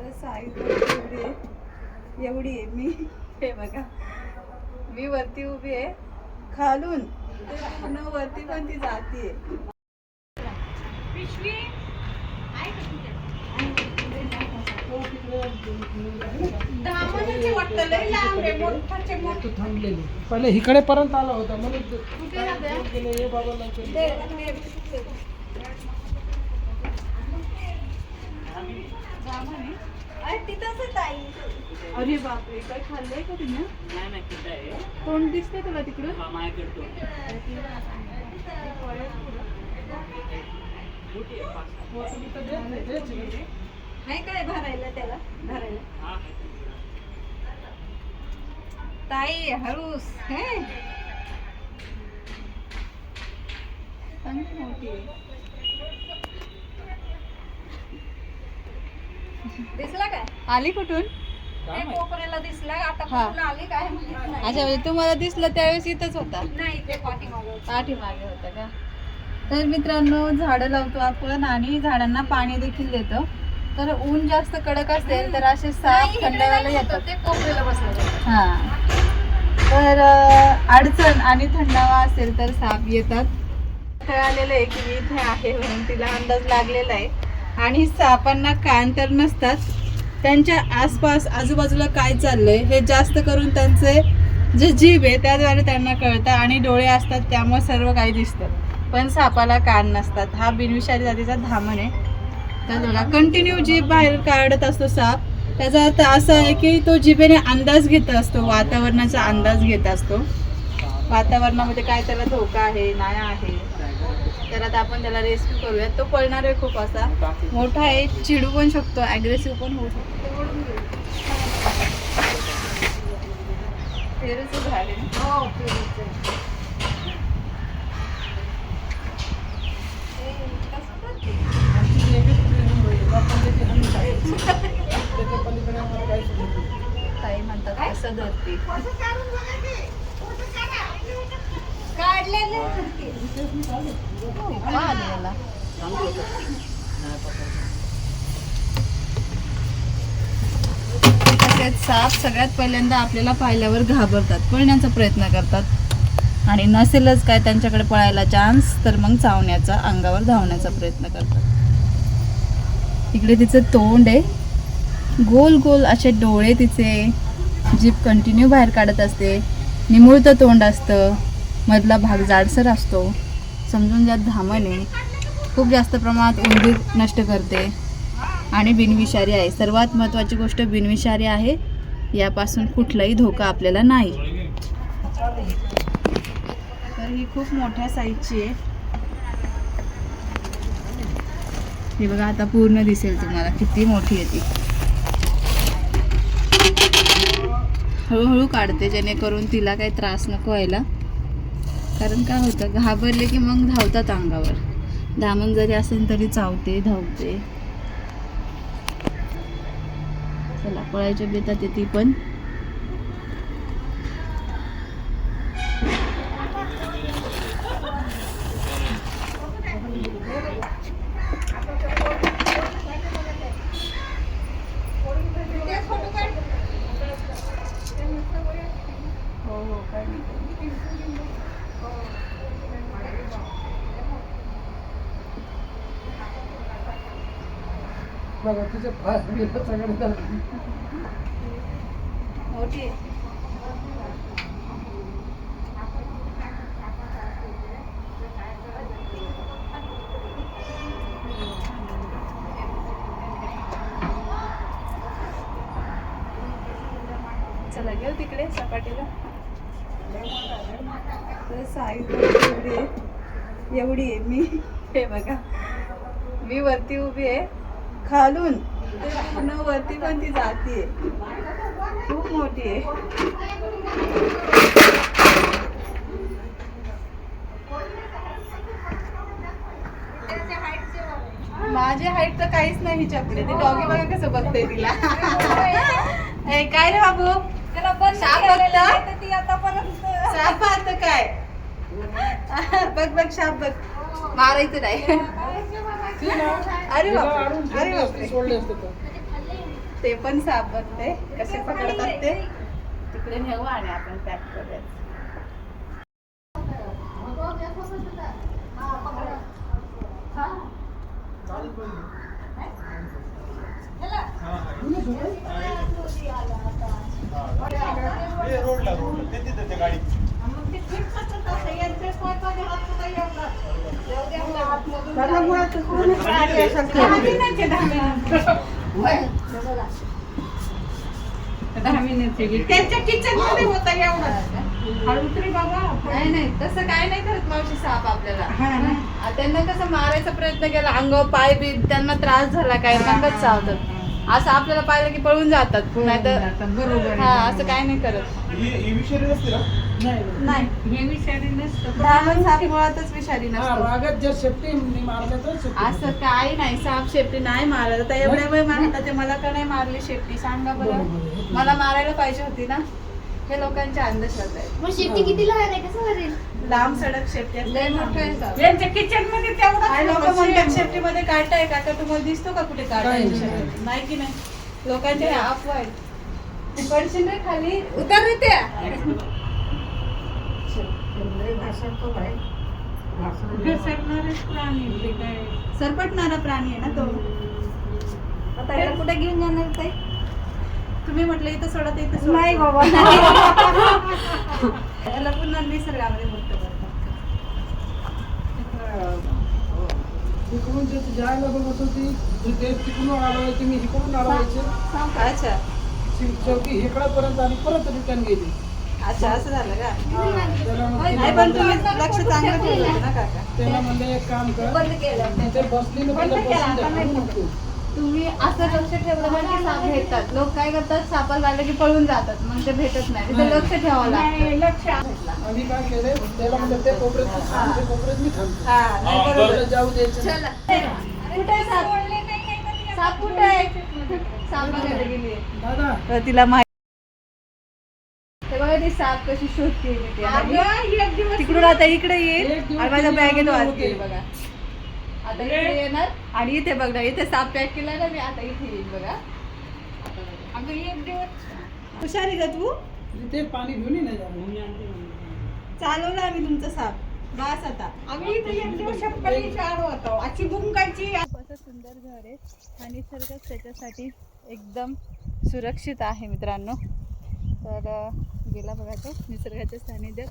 तर साईज एवढी आहे एवढी आहे मी. हे बघा. मी वरती उभी आहे. खालून. पूर्ण वरती पण ती जातीये पहिले इकडे पर्यंत आला होता. म्हणून गेले, हे बाबा लवकर. अरे बापरे काय खाल्लंय का तुम्ही तोंड दिसतंय तुला तिकडं काय भरायला त्याला? भरायला? ताई हळूस हे. मोठी. दिसला काय? आली कुठून? ते कोपऱ्याला दिसला आता हा. कुठून आली काय माहीत नाही. अच्छा म्हणजे तुम्हाला दिसलं त्यावेळेस इथंच होता? नाही ते पाठीमागं होतं. पाठीमागे होता का? तर मित्रांनो झाडं लावतो आपण आणि झाडांना पाणी देखील देतो. तर ऊन जास्त कडक असेल तर असे साप नाही, इकडे थंडवायला नाही येतात. ते कोपऱ्याला बसलं होतं. हा. तर अं, अडचण आणि थंडावा असेल तर साप येतात. कळालेलं आहे की मी इथे आहे म्हणून तिला अंदाज लागलेला आहे. आणि सापांना कान तर नसतात. त्यांच्या आसपास आजूबाजूला काय चाललंय हे जास्त करून त्यांचे जे जीभ आहे त्याद्वारे त्यांना कळतं आणि डोळे असतात त्यामुळे सर्व काही दिसतं. पण सापाला कान नसतात. हा बिनविषारी जातीचा धामण आहे. तर बघा कंटिन्यू जीभ बाहेर काढत असतो साप त्याचा अर्थ असा आहे की तो जिभेने अंदाज घेत असतो वातावरणाचा अंदाज घेत असतो. वातावरणामध्ये काय त्याला धोका आहे नाया आहे. तर आता आपण त्याला रेस्क्यू करूया तो पळणार आहे खूप असा. मोठा आहे चिडू पण शकतो ॲग्रेसिव्ह पण होऊ शकतो. ना? हो, म्हणतात धरते? काढलेले याला? तसेच साप सगळ्यात पहिल्यांदा आपल्याला पाहिल्यावर घाबरतात पळण्याचा प्रयत्न करतात. आणि नसेलच काय त्यांच्याकडे पळायला चान्स तर मग चावण्याचा अंगावर धावण्याचा प्रयत्न करतात. इकडे तिचं तोंड आहे. गोल गोल असे डोळे तिचे. जीप कंटिन्यू बाहेर काढत असते. निमुळतं तोंड असतं. मधला भाग जाडसर असतो. समजून जात धामणे आहे खूप जास्त प्रमाणात उंदीर नष्ट करते आणि बिनविषारी आहे. सर्वात महत्त्वाची गोष्ट बिनविषारी आहे यापासून कुठलाही धोका आपल्याला नाही. तर ही खूप मोठ्या साईजची आहे. ही बघा आता पूर्ण दिसेल तुम्हाला किती मोठी आहे ती. हळूहळू काढते जेणेकरून तिला काही त्रास नको व्हायला. कारण काय होतं घाबरले की मग धावतात अंगावर. दामन जरी असेल तरी चावते धावते. चला पळायच्या बेतात येते पण. बघा तुझ्या पाय गेलं सगळं मोठी. चला घेऊ तिकडे सपाटीला. तर साईज एवढी आहे. एवढी आहे मी. हे बघा. मी वरती उभी आहे. खालून. ते पूर्ण वरती पण ती जातीये खूप मोठी आहे. माझी हाईट तर काहीच नाही हिच्यापुढे ते डॉगी बघा कसं बघते तिला. काय रे बाबू? त्याला बंद साप केलेलं बघता? आहे, तर ती आतापर्यंत साप पाहत काय? बघ बघ साप बघ. मारायचं नाही. अरे बाप अरे ठेवली ते पण साप बघते कसे पकडतात ते. तिकडे नेऊ आणि आपण पॅक करूया दहा त्यांच्या किचनमध्ये होता एवढा. नाही नाही तसं काय नाही करत मावशी साप आपल्याला. त्यांना कसं मारायचा प्रयत्न केला. अंग पाय बी त्यांना त्रास झाला काय मगच चावतात. असं आपल्याला पाहिलं की पळून जातात. नाहीतर बरोबर हा असं काय नाही करत. नाही. हे विषारी नसतं. साप मुळातच विषारी हा नसतो. रागात जर शेपटी तर शेपटी असं काय नाही. साप शेपटी नाही मारत. आता एवढ्या वेळ मारतात ते मला का नाही मारली शेपटी? सांगा बरं. बरोबर. मला मारायला पाहिजे होती ना? हे लोकांच्या अंधश्रद्धा आहे मग शेती किती लहान आहे कसं करेल लांब सडक शेपटी असते. मोठं आहे साप. यांच्या किचनमध्ये काय लोक म्हणतात तेवढा शेपटीमध्ये काटा आहे काका तुम्हाला दिसतो का कुठे काटा आहे नाही, शेपटीत? नाही. की नाही? लोकांचे हे अफवा आहेत पडशील रे खाली. उतर रे त्या. सरपटणारा प्राणी आहे ना तो. आता याला कुठे घेऊन जाणार ताई तुम्ही म्हटलं इथं सोडा तर इथं सोडा. नाही बाबा. पुन्हा निसर्गामध्ये मुक्त करतात. तिकडून जे जायला बघत होती जे ते तिकडून आलो तुम्ही इकडून आलवायचे अच्छा. शेवटी हेकडापर्यंत आली परत रिटर्न गेली. अच्छा असं झालं का? नाही तिला पण तुम्ही लक्ष चांगलं ठेवलं होतं ना काका. त्याला म्हणलं एक काम कर बंद केलं. तिथे बसली ना पहिलं बसून द्या, म्हणून नको. तुम्ही असं लक्ष ठेवलं की साप भेटतात. लोक काय करतात सापाला लागलं की पळून जातात. मग ते भेटत नाही. लक्ष ठेवावं लागतं. लक्ष आम्ही काय केलं त्याला म्हणलं ते कोपऱ्यात तू थांब, ते कोपऱ्यात मी थांबतो. हा नाही बरोबर. त्याला जाऊ द्यायचं नाही. चला. कुठे आहे साप? साप कुठे आहे? साप बघायला गेली दादा. तर तिला माहिती साप कशी शोधते मी ती. आणि तिकडून आता इकडे येईल एक दिवस आणि माझ्या बॅगेत आम्हाला वाजतील होते. बघा. आता इकडे येणार आणि इथे बघणार इथे साप पॅक केला ना मी आता इथे येईल बघा. अगं एक दिवस. हुशारी का तू? ते पाणी घेऊन ये ना जरा. चालवलं आम्ही तुमचा साप. बस आता. आम्ही इथे एक दिवस चार होतो. अशी बुंकायची असं सुंदर घर आहे आणि निसर्गच त्याच्यासाठी एकदम सुरक्षित आहे मित्रांनो. तर अं, गेला बघा तो निसर्गाच्या सानिध्यात.